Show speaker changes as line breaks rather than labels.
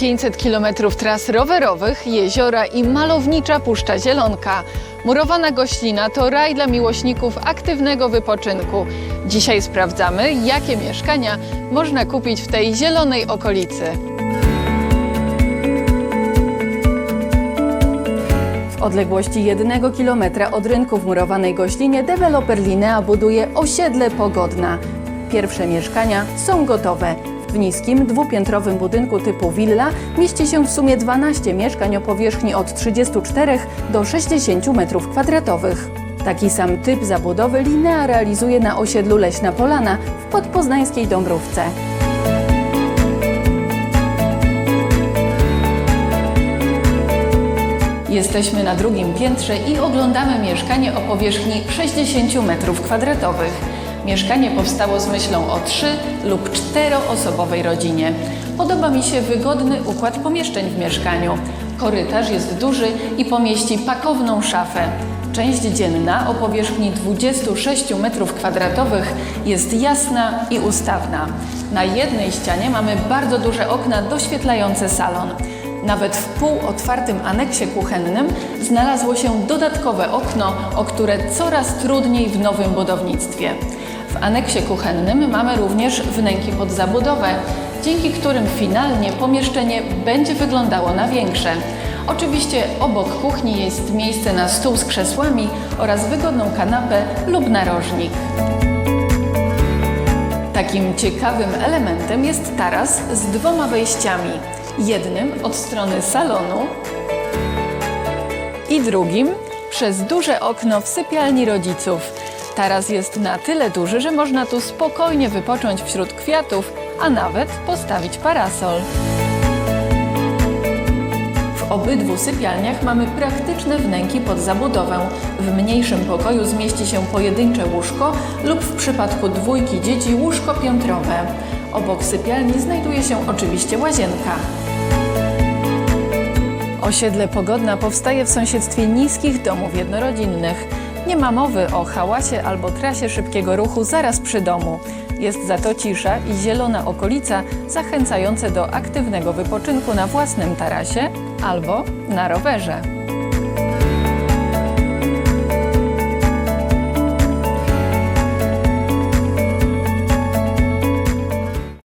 500 km tras rowerowych, jeziora i malownicza Puszcza Zielonka. Murowana Goślina to raj dla miłośników aktywnego wypoczynku. Dzisiaj sprawdzamy, jakie mieszkania można kupić w tej zielonej okolicy. W odległości jednego kilometra od rynku w murowanej Goślinie deweloper Linea buduje osiedle Pogodna. Pierwsze mieszkania są gotowe. W niskim, dwupiętrowym budynku typu willa mieści się w sumie 12 mieszkań o powierzchni od 34 do 60 m2. Taki sam typ zabudowy Linea realizuje na osiedlu Leśna Polana w podpoznańskiej Dąbrówce. Jesteśmy na drugim piętrze i oglądamy mieszkanie o powierzchni 60 m2. Mieszkanie powstało z myślą o trzy lub czteroosobowej rodzinie. Podoba mi się wygodny układ pomieszczeń w mieszkaniu. Korytarz jest duży i pomieści pakowną szafę. Część dzienna o powierzchni 26 m2 jest jasna i ustawna. Na jednej ścianie mamy bardzo duże okna doświetlające salon. Nawet w półotwartym aneksie kuchennym znalazło się dodatkowe okno, o które coraz trudniej w nowym budownictwie. W aneksie kuchennym mamy również wnęki pod zabudowę, dzięki którym finalnie pomieszczenie będzie wyglądało na większe. Oczywiście obok kuchni jest miejsce na stół z krzesłami oraz wygodną kanapę lub narożnik. Takim ciekawym elementem jest taras z dwoma wejściami. Jednym od strony salonu i drugim przez duże okno w sypialni rodziców. Taras jest na tyle duży, że można tu spokojnie wypocząć wśród kwiatów, a nawet postawić parasol. W obydwu sypialniach mamy praktyczne wnęki pod zabudowę. W mniejszym pokoju zmieści się pojedyncze łóżko lub w przypadku dwójki dzieci łóżko piętrowe. Obok sypialni znajduje się oczywiście łazienka. Osiedle Pogodna powstaje w sąsiedztwie niskich domów jednorodzinnych. Nie ma mowy o hałasie albo trasie szybkiego ruchu zaraz przy domu. Jest za to cisza i zielona okolica zachęcające do aktywnego wypoczynku na własnym tarasie albo na rowerze.